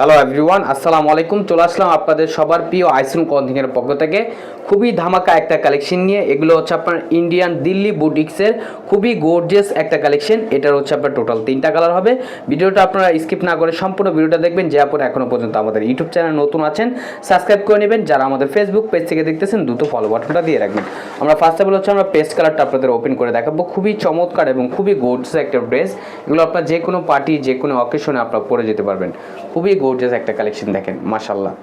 Hello everyone আসসালামু আলাইকুম চলে আসলাম আপনাদের সবার প্রিয় আইসুন কন্থিংয়ের পক্ষ থেকে। খুবই ধামাকা একটা কালেকশন নিয়ে। এগুলো হচ্ছে আপনার ইন্ডিয়ান দিল্লি বুটিক্সের খুবই গোর্জিয়াস একটা কালেকশন এটার হচ্ছে আপনার টোটাল তিনটা কালার হবে। ভিডিওটা আপনারা স্কিপ না করে সম্পূর্ণ ভিডিওটা দেখবেন। যে আপনারা এখনও পর্যন্ত আমাদের ইউটিউব চ্যানেল নতুন আছেন সাবস্ক্রাইব করে নেবেন। যারা আমাদের ফেসবুক পেজ থেকে দেখতেছেন, দ্রুত ফলো বাটনটা দিয়ে রাখবেন। আমরা ফার্স্ট অফ অল হচ্ছে আমরা পেস্ট কালারটা আপনাদের ওপেন করে দেখাবো। খুবই চমৎকার এবং খুবই গোর্জিয়াস একটা ড্রেস এগুলো আপনার যে কোনো পার্টি যে কোনো অকেশনে আপনারা পরে যেতে পারবেন। খুবই গোর্জিয়াস একটা কালেকশন দেখেন মাশাল্লাহ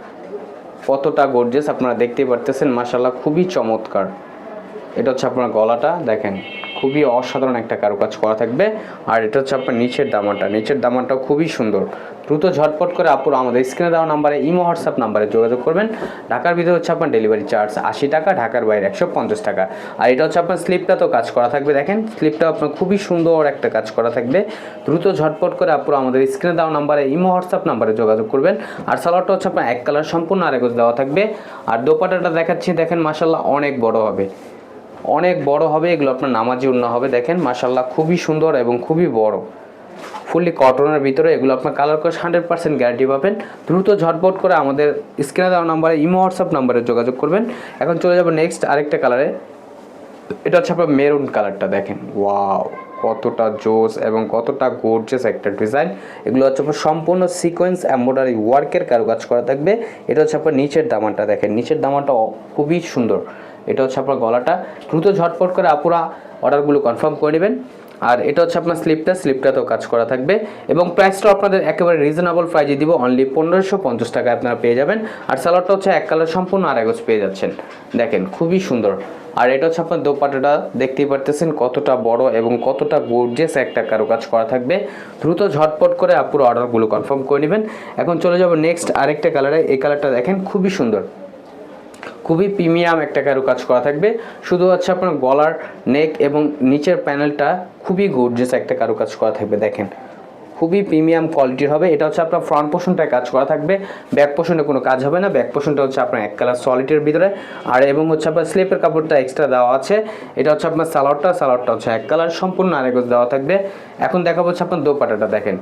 কতটা গোর্জিয়াস আপনারা দেখতে পারতেছেন মাশাল্লাহ খুবই চমৎকার। এটা হচ্ছে আপনার গলাটা, দেখেন। খুবই অসাধারণ একটা কারুকাজ করা থাকবে। আর এটা হচ্ছে আপনার নিচের দামানটা। নিচের দামানটাও খুবই সুন্দর। দ্রুত ঝটপট করে আপুর আমাদের স্ক্রিনে দেওয়া নাম্বারে, ইমো, হোয়াটসঅ্যাপ নাম্বারে যোগাযোগ করবেন। ঢাকার ভিতরে হচ্ছে আপনার ডেলিভারি চার্জ আশি টাকা, ঢাকার বাইরে একশো পঞ্চাশ টাকা। আর এটা হচ্ছে আপনার স্লিপটা তো কাজ করা থাকবে, দেখেন। স্লিপটা আপনার খুবই সুন্দর একটা কাজ করা থাকবে। দ্রুত ঝটপট করে আপুর আমাদের স্ক্রিনে দেওয়া নাম্বারে, ইমো, হোয়াটসঅ্যাপ নাম্বারে যোগাযোগ করবেন। আর সালোয়ারটা হচ্ছে আপনার এক কালার সম্পূর্ণ আরেকজ দেওয়া থাকবে। আর দোপাটাটা দেখাচ্ছি, দেখেন মাসাল্লাহ অনেক বড় হবে। অনেক বড় হবে, এগুলো আপনার নামাজি উন্না হবে। দেখেন মাসাল্লাহ খুবই সুন্দর এবং খুবই বড়। ফুললি কটনের ভিতরে এগুলো আপনার কালার করে হান্ড্রেড পার্সেন্ট গ্যারান্টি পাবেন। দ্রুত ঝটপট করে আমাদের স্ক্রিনে দেওয়া নাম্বারে, ইমো হোয়াটসঅ্যাপ নাম্বারে যোগাযোগ করবেন। এখন চলে যাব নেক্সট আরেকটা কালারে এটা হচ্ছে আপনার মেরুন কালারটা দেখেন। ওয়াও কতটা জোস এবং কতটা গোর্জেস একটা ডিজাইন এগুলো হচ্ছে আপনার সম্পূর্ণ সিকোয়েন্স এম্ব্রয়ডারি ওয়ার্কের কারুকাজ করা থাকবে। এটা হচ্ছে আপনার নিচের দামানটা, দেখেন। নিচের দামানটা খুবই সুন্দর। এটা হচ্ছে আপনার গলাটা। দ্রুত ঝটপট করে আপুরা অর্ডারগুলো কনফার্ম করে নেবেন। আর এটা হচ্ছে আপনার স্লিপটা, স্লিপটাতেও কাজ করা থাকবে। এবং প্রাইসটা আপনাদের একেবারে রিজনেবল প্রাইজে দিব। অনলি পনেরোশো পঞ্চাশ টাকায় আপনারা পেয়ে যাবেন। আর সালোয়ারটা হচ্ছে এক কালার সম্পূর্ণ আর এগোজ পেয়ে যাচ্ছেন। দেখেন, খুবই সুন্দর। আর এটা হচ্ছে আপনার দোপাটাটা দেখতেই পারতেছেন কতটা বড় এবং কতটা গোর্জিয়াস একটা কারুকাজ করা থাকবে। দ্রুত ঝটপট করে আপুরো অর্ডারগুলো কনফার্ম করে নেবেন। এখন চলে যাব নেক্সট আরেকটা কালারে এই কালারটা দেখেন, খুবই সুন্দর। খুবই প্রিমিয়াম একটা কারুকাজ করা থাকবে। শুধু হচ্ছে আপনার গলার নেক এবং নিচের প্যানেলটা খুবই গর্জিয়াস একটা কারুকাজ করা থাকবে, দেখেন। খুবই প্রিমিয়াম কোয়ালিটির হবে। এটা হচ্ছে আপনার ফ্রন্ট পোর্শনটায় কাজ করা থাকবে। ব্যাক পোর্শনে কোনো কাজ হবে না। ব্যাক পোর্শনটা হচ্ছে আপনার এক কালার সলিডের ভিতরে। আর এবং হচ্ছে আপনার স্লিপের কাপড়টা এক্সট্রা দেওয়া আছে। এটা হচ্ছে আপনার সালোয়ারটা। সালোয়ারটা হচ্ছে এক কালার সম্পূর্ণ আরেকজ দেওয়া থাকবে। এখন দেখাবো হচ্ছে আপনার দোপাটাটা দেখেন।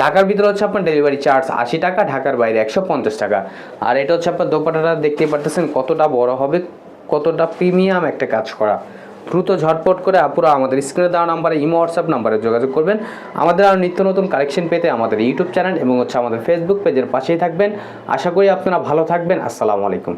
ঢাকার ভিতরে হচ্ছে আপনার ডেলিভারি চার্জ আশি টাকা, ঢাকার বাইরে একশো পঞ্চাশ টাকা। আর এটা হচ্ছে আপনার দোপাটাটা দেখতেই পারতেছেন কতটা বড় হবে, কতটা প্রিমিয়াম একটা কাজ করা। দ্রুত ঝটপট করে আপুরা আমাদের স্ক্রিনে দেওয়া নাম্বারে ইমো হোয়াটসঅ্যাপ নাম্বারে যোগাযোগ করবেন। আমাদের আরও নিত্য নতুন কালেকশন পেতে আমাদের ইউটিউব চ্যানেল এবং হচ্ছে আমাদের ফেসবুক পেজের পাশেই থাকবেন। আশা করি আপনারা ভালো থাকবেন। আসসালামু আলাইকুম।